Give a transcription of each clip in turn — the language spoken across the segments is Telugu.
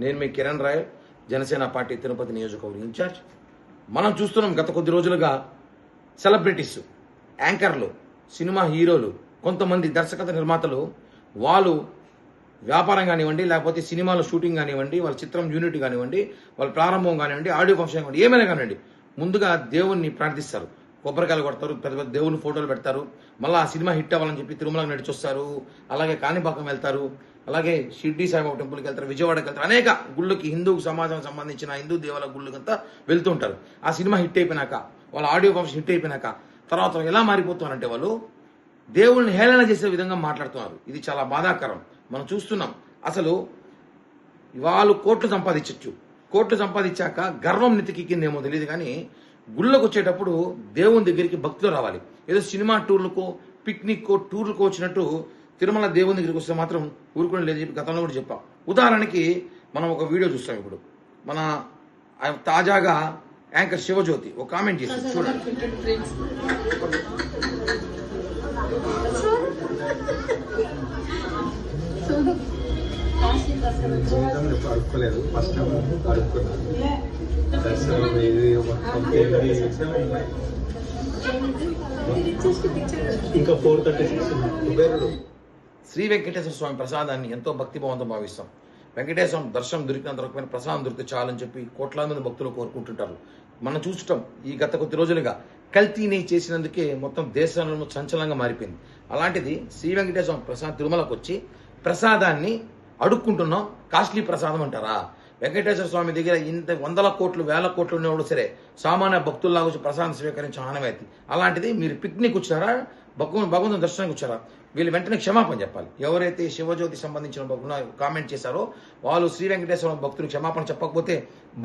నేను మీ కిరణ్ రాయ్ జనసేన పార్టీ తిరుపతి నియోజకవర్గం ఇన్ఛార్జ్. మనం చూస్తున్నాం గత కొద్ది రోజులుగా సెలబ్రిటీస్ యాంకర్లు సినిమా హీరోలు కొంతమంది దర్శకత నిర్మాతలు వాళ్ళు వ్యాపారం కానివ్వండి లేకపోతే సినిమాలో షూటింగ్ కానివ్వండి వాళ్ళ చిత్రం యూనిట్ కానివ్వండి వాళ్ళ ప్రారంభం కానివ్వండి ఆడియో ఫంక్షన్ కానివ్వండి ఏమైనా కానివ్వండి ముందుగా దేవుణ్ణి ప్రార్థిస్తారు. కొబ్బరికాయలు కొడతారు పెద్ద పెద్ద దేవుని ఫోటోలు పెడతారు. మళ్ళీ ఆ సినిమా హిట్ అవ్వాలని చెప్పి తిరుమలకు నడిచొస్తారు. అలాగే కాణిపాకం వెళ్తారు. అలాగే షిర్డీ సాయిబాబా టెంపుల్కి వెళ్తారు విజయవాడకి వెళ్తారు. అనేక గుళ్ళకి హిందూ సమాజం సంబంధించిన హిందూ దేవాలయ గుళ్ళకంతా వెళ్తుంటారు ఆ సినిమా హిట్ అయిపోయినాక వాళ్ళ ఆడియో ఫంక్షన్ హిట్ అయిపోయినాక తర్వాత ఎలా మారిపోతున్నారంటే వాళ్ళు దేవుళ్ళని హేళన చేసే విధంగా మాట్లాడుతున్నారు. ఇది చాలా బాధాకరం. మనం చూస్తున్నాం. అసలు వాళ్ళు కోట్లు సంపాదించచ్చు. కోట్లు సంపాదించాక గర్వం నెతికిందేమో తెలియదు కానీ గుళ్ళకు వచ్చేటప్పుడు దేవుని దగ్గరికి భక్తులు రావాలి. ఏదో సినిమా టూర్లకో పిక్నిక్ టూర్లకో వచ్చినట్టు తిరుమల దేవుని దగ్గరికి వస్తే మాత్రం ఊరుకుని లేదు చెప్పి గతంలో కూడా చెప్పాం. ఉదాహరణకి మనం ఒక వీడియో చూస్తాం ఇప్పుడు. మన ఆ తాజాగా యాంకర్ శివజ్యోతి ఒక కామెంట్ చేసింది చూడండి. జీవితంలో ఎప్పుడు అడుక్కోలేదు ఫస్ట్ టైం అడుక్కున్నాను దర్శనం ఇది మొత్తం ఏంటి? ఇంకా ఫోర్ థర్టీ సిక్స్ కుబేరుడు. శ్రీ వెంకటేశ్వర స్వామి ప్రసాదాన్ని ఎంతో భక్తిభావంతో భావిస్తాం. వెంకటేశ్వర దర్శనం దొరికినంత రకమైన ప్రసాదం దొరికితే చాలని చెప్పి కోట్లాది మంది భక్తులు కోరుకుంటుంటారు. మనం చూసటం ఈ గత కొద్ది రోజులుగా కల్తీని చేసినందుకే మొత్తం దేశంలో సంచలనంగా మారిపోయింది. అలాంటిది శ్రీ వెంకటేశ్వర ప్రసాద్ తిరుమలకు వచ్చి ప్రసాదాన్ని అడుక్కుంటున్నాం. కాస్ట్లీ ప్రసాదం అంటారా? వెంకటేశ్వర స్వామి దగ్గర ఇంత వందల కోట్లు వేల కోట్లు ఉన్నవాడు సరే సామాన్య భక్తుల్లాగా వచ్చి ప్రసాదం స్వీకరించే ఆనవాయితీ అలాంటిది మీరు పిక్నిక్ వచ్చారా భగవంతు భగవంతుని దర్శనానికి వచ్చారా? వీళ్ళు వెంటనే క్షమాపణ చెప్పాలి. ఎవరైతే శివజ్యోతి సంబంధించిన కామెంట్ చేశారో వాళ్ళు శ్రీ వెంకటేశ్వర భక్తులు క్షమాపణ చెప్పకపోతే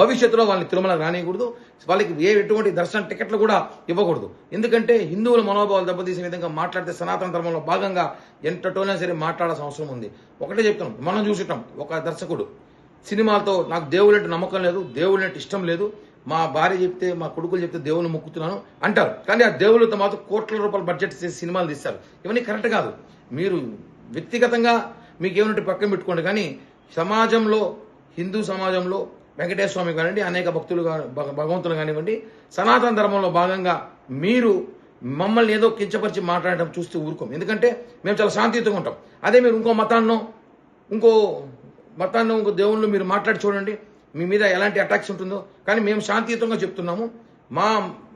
భవిష్యత్తులో వాళ్ళని తిరుమల రానియకూడదు. వాళ్ళకి ఏ ఎటువంటి దర్శన టికెట్లు కూడా ఇవ్వకూడదు. ఎందుకంటే హిందువుల మనోభావాలు దెబ్బతీసే విధంగా మాట్లాడితే సనాతన ధర్మంలో భాగంగా ఎంతటోనే సరే మాట్లాడాల్సిన అవసరం ఉంది. ఒకటే చెప్తున్నాం మనం చూసుకుంటాం. ఒక దర్శకుడు సినిమాతో నాకు దేవుడు అంటే నమ్మకం లేదు దేవుడు అంటే ఇష్టం లేదు. మా భార్య చెప్తే మా కొడుకులు చెప్తే దేవుని మొక్కుతున్నాను అంటారు. కానీ ఆ దేవుళ్ళతో మాత్రం కోట్ల రూపాయల బడ్జెట్ చేసి సినిమాలు తీస్తారు. ఇవన్నీ కరెక్ట్ కాదు. మీరు వ్యక్తిగతంగా మీకు ఏమంటే పక్కన పెట్టుకోండి. కానీ సమాజంలో హిందూ సమాజంలో వెంకటేశ్వర స్వామి కానివ్వండి అనేక భక్తులు భగ- భగవంతులు కానివ్వండి సనాతన ధర్మంలో భాగంగా మీరు మమ్మల్ని ఏదో కించపరిచి మాట్లాడటం చూస్తే ఊరుకోం. ఎందుకంటే మేము చాలా శాంతియుతంగా ఉంటాం. అదే మీరు ఇంకో మతాన్నో ఇంకో మతాన్నో ఇంకో దేవుళ్ళు మీరు మాట్లాడి చూడండి. మీ మీద ఎలాంటి అటాక్స్ ఉంటుందో. కానీ మేము శాంతియుతంగా చెప్తున్నాము. మా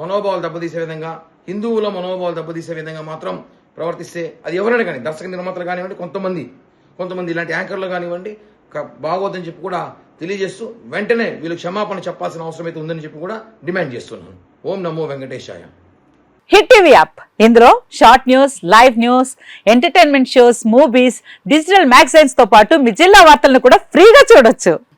మనోభావాలు దెబ్బతీసే విధంగా హిందువుల మనోభావాలు దెబ్బతీసే విధంగా మాత్రం ప్రవర్తిస్తే అది ఎవరైనా కానీ దర్శక నిర్మాతలు కానివ్వండి కొంతమంది కొంతమంది ఇలాంటి యాంకర్లు కానివ్వండి బాగోదని చెప్పి కూడా తెలియజేస్తూ వెంటనే వీళ్ళు క్షమాపణ చెప్పాల్సిన అవసరం అయితే ఉందని చెప్పి కూడా డిమాండ్ చేస్తున్నాను. ఓం నమో వెంకటేశాయ. Hit TV app. ఇందులో short news live news entertainment shows movies digital మ్యాగజైన్స్తో పాటు మీ జిల్లా వార్తలను కూడా ఫ్రీగా చూడొచ్చు.